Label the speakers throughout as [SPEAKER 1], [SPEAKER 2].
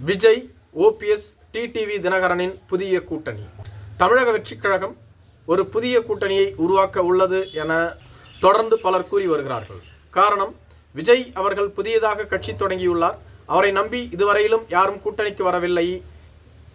[SPEAKER 1] Vijay OPS TTV தினகரனின் புதிய கூட்டணி. தமிழக வெற்றிக் கழகம் ஒரு புதிய கூட்டணியை உருவாக்க உள்ளது என தொடர்ந்து பலர் கூறி வருகிறார்கள். காரணம் விஜய் அவர்கள் புதியதாக கட்சி தொடங்கியுள்ளார். அவரை நம்பி இதுவரையிலும் யாரும் கூட்டணிக்கு வரவில்லை.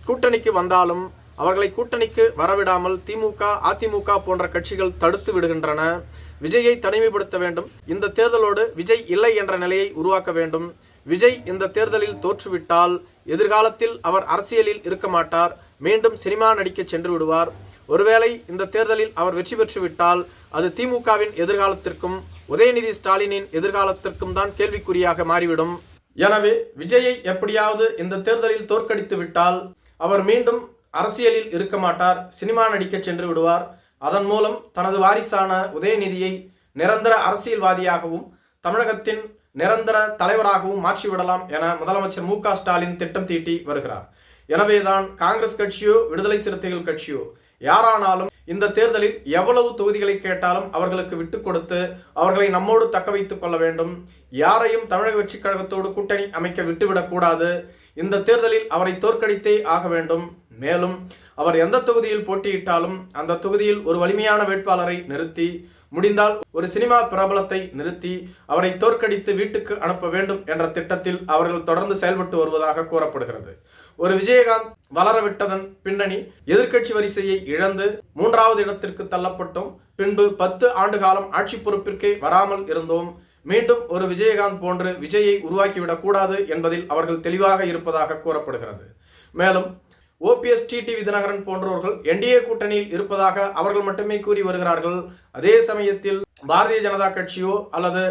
[SPEAKER 1] கூட்டணிக்கு வந்தாலும் அவர்களை கூட்டணிக்கு வரவிடாமல் திமுக அதிமுக போன்ற கட்சிகள் தடுத்து விடுகின்றன. விஜயை தனிமைப்படுத்த வேண்டும். இந்த தேர்தலோடு விஜய் இல்லை என்ற நிலையை உருவாக்க வேண்டும். விஜய் இந்த தேர்தலில் தோற்றுவிட்டால் எதிர்காலத்தில் அவர் அரசியலில் இருக்க மாட்டார். மீண்டும் சினிமா நடிக்க சென்று விடுவார். ஒருவேளை இந்த தேர்தலில் அவர் வெற்றி பெற்றுவிட்டால் அது திமுகவின் எதிர்காலத்திற்கும் உதயநிதி ஸ்டாலினின் எதிர்காலத்திற்கும் தான் கேள்விக்குறியாக மாறிவிடும். எனவே விஜயை எப்படியாவது இந்த தேர்தலில் தோற்கடித்து விட்டால் அவர் மீண்டும் அரசியலில் இருக்க மாட்டார் சினிமா நடிக்க சென்று விடுவார். அதன் மூலம் தனது வாரிசான உதயநிதியை நிரந்தர அரசியல்வாதியாகவும் தமிழகத்தின் நிரந்தர தலைவராகவும் மாற்றிவிடலாம் என முதலமைச்சர் மு ஸ்டாலின் திட்டம் தீட்டி வருகிறார். எனவேதான் காங்கிரஸ் கட்சியோ விடுதலை சிறுத்தைகள் கட்சியோ யாரானாலும் இந்த தேர்தலில் எவ்வளவு தொகுதிகளை கேட்டாலும் அவர்களுக்கு விட்டு கொடுத்து அவர்களை நம்மோடு தக்க வைத்துக் கொள்ள வேண்டும். யாரையும் தமிழக வெற்றிக் கழகத்தோடு கூட்டணி அமைக்க விட்டுவிடக் கூடாது. இந்த தேர்தலில் அவரை தோற்கடித்தே ஆக வேண்டும். மேலும் அவர் எந்த தொகுதியில் போட்டியிட்டாலும் அந்த தொகுதியில் ஒரு வலிமையான வேட்பாளரை நிறுத்தி முடிந்தால் ஒரு சினிமா பிரபலத்தை நிறுத்தி அவரை தோற்கடித்து வீட்டுக்கு அனுப்ப வேண்டும் என்ற திட்டத்தில் அவர்கள் தொடர்ந்து செயல்பட்டு வருவதாக கூறப்படுகிறது. ஒரு விஜயகாந்த் வளரவிட்டதன் பின்னணி எதிர்க்கட்சி வரிசையை இழந்து மூன்றாவது இடத்திற்கு தள்ளப்பட்டோம். பின்பு பத்து ஆண்டு காலம் ஆட்சி பொறுப்பிற்கே வராமல் இருந்தோம். மீண்டும் ஒரு விஜயகாந்த் போன்று விஜயை உருவாக்கிவிடக் கூடாது என்பதில் அவர்கள் தெளிவாக இருப்பதாக கூறப்படுகிறது. மேலும் ஓபிஎஸ் டிடிவி தினகரன் போன்றவர்கள் என்டிஏ கூட்டணியில் இருப்பதாக அவர்கள் மட்டுமே கூறி வருகிறார்கள். அதே சமயத்தில் பாரதிய ஜனதா கட்சியோ அல்லது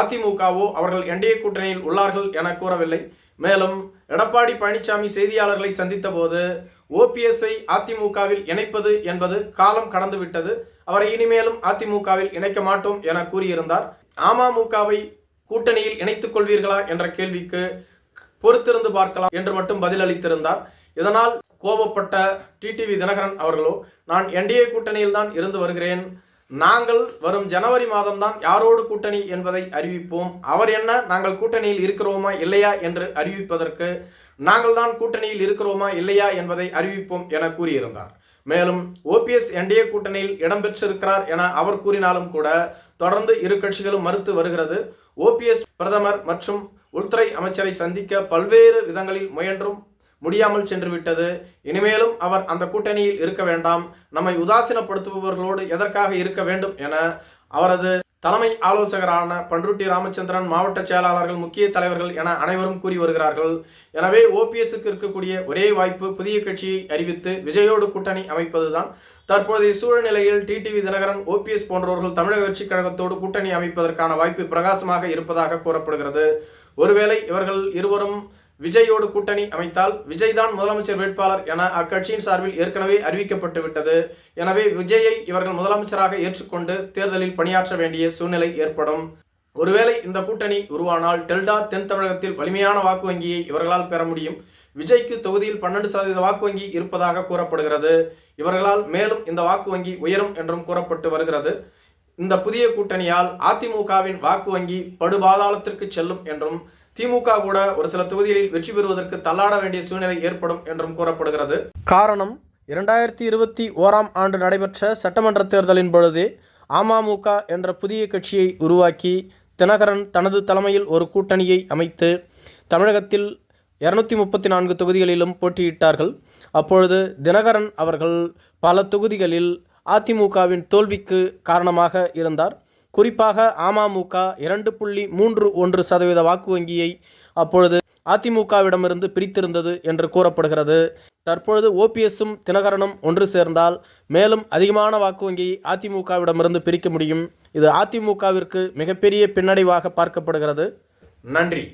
[SPEAKER 1] அதிமுகவோ அவர்கள் என்டிஏ கூட்டணியில் உள்ளார்கள் என கூறவில்லை. மேலும் எடப்பாடி பழனிசாமி செய்தியாளர்களை சந்தித்த போது ஓபிஎஸ்ஐ அதிமுகவில் இணைப்பது என்பது காலம் கடந்து விட்டது அவரை இனிமேலும் அதிமுகவில் இணைக்க மாட்டோம் என கூறியிருந்தார். அமமுகவை கூட்டணியில் இணைத்துக் கொள்வீர்களா என்ற கேள்விக்கு பொறுத்திருந்து பார்க்கலாம் என்று மட்டும் பதிலளித்திருந்தார். இதனால் கோபப்பட்ட டிடிவி தினகரன் அவர்களோ நான் என்டிஏ கூட்டணியில் தான் இருந்து வருகிறேன். நாங்கள் வரும் ஜனவரி மாதம்தான் யாரோடு கூட்டணி என்பதை அறிவிப்போம். அவர் என்ன நாங்கள் கூட்டணியில் இருக்கிறோமா இல்லையா என்று அறிவிப்பதற்கு நாங்கள் தான் கூட்டணியில் இருக்கிறோமா இல்லையா என்பதை அறிவிப்போம் என கூறியிருந்தார். மேலும் ஓபிஎஸ் என்டிஏ கூட்டணியில் இடம்பெற்றிருக்கிறார் என அவர் கூறினாலும் கூட தொடர்ந்து இரு கட்சிகளும் மறுத்து வருகிறது. ஓபிஎஸ் பிரதமர் மற்றும் உள்துறை அமைச்சரை சந்திக்க பல்வேறு விதங்களில் முயன்றும் முடியாமல் சென்று விட்டது இனிமேலும் அவர் அந்த கூட்டணியில் இருக்க வேண்டாம். நம்மை உதாசீனப்படுத்துபவர்களோடு எதற்காக இருக்க வேண்டும் என அவரது தலைமை ஆலோசகரான பன்ருட்டி ராமச்சந்திரன் மாவட்ட செயலாளர்கள் முக்கிய தலைவர்கள் என அனைவரும் கூறி வருகிறார்கள். எனவே ஓபிஎஸ்க்கு இருக்கக்கூடிய ஒரே வாய்ப்பு புதிய கட்சியை அறிவித்து விஜயோடு கூட்டணி அமைப்பதுதான். தற்போதைய சூழ்நிலையில் டிடிவி தினகரன் ஓபிஎஸ் போன்றவர்கள் தமிழக வெற்றிக் கழகத்தோடு கூட்டணி அமைப்பதற்கான வாய்ப்பு பிரகாசமாக இருப்பதாக கூறப்படுகிறது. ஒருவேளை இவர்கள் இருவரும் விஜயோடு கூட்டணி அமைத்தால் விஜய் தான் முதலமைச்சர் வேட்பாளர் என அக்கட்சியின் சார்பில் ஏற்கனவே அறிவிக்கப்பட்டு விட்டது. எனவே விஜயை இவர்கள் முதலமைச்சராக ஏற்றுக்கொண்டு தேர்தலில் பணியாற்ற வேண்டிய சூழ்நிலை ஏற்படும். ஒருவேளை இந்த கூட்டணி உருவானால் டெல்டா தென் தமிழகத்தில் வலிமையான வாக்கு வங்கியை இவர்களால் பெற முடியும். விஜய்க்கு தொகுதியில் பன்னெண்டு சதவீத வாக்கு வங்கி இருப்பதாக கூறப்படுகிறது. இவர்களால் மேலும் இந்த வாக்கு வங்கி உயரும் என்றும் கூறப்பட்டு வருகிறது. இந்த புதிய கூட்டணியால் அதிமுகவின் வாக்கு வங்கி படுபாதாளத்திற்கு செல்லும் என்றும் திமுக கூட ஒரு சில தொகுதிகளில் வெற்றி பெறுவதற்கு தள்ளாட வேண்டிய சூழ்நிலை ஏற்படும் என்றும் கூறப்படுகிறது. காரணம் இரண்டாயிரத்தி இருபத்தி ஓராம் ஆண்டு நடைபெற்ற சட்டமன்ற தேர்தலின் பொழுதே அமமுக என்ற புதிய கட்சியை உருவாக்கி தினகரன் தனது தலைமையில் ஒரு கூட்டணியை அமைத்து தமிழகத்தில் இரநூத்தி முப்பத்தி நான்கு தொகுதிகளிலும் போட்டியிட்டார்கள். அப்பொழுது தினகரன் அவர்கள் பல தொகுதிகளில் அதிமுகவின் தோல்விக்கு காரணமாக இருந்தார். குறிப்பாக அமமுக இரண்டு புள்ளி மூன்று ஒன்று சதவீத வாக்கு வங்கியை அப்பொழுது அதிமுகவிடமிருந்து பிரித்திருந்தது என்று கூறப்படுகிறது. தற்பொழுது ஓபிஎஸ்ஸும் தினகரனும் ஒன்று சேர்ந்தால் மேலும் அதிகமான வாக்கு வங்கியை அதிமுகவிடமிருந்து பிரிக்க முடியும். இது அதிமுகவிற்கு மிகப்பெரிய பின்னடைவாக பார்க்கப்படுகிறது. நன்றி.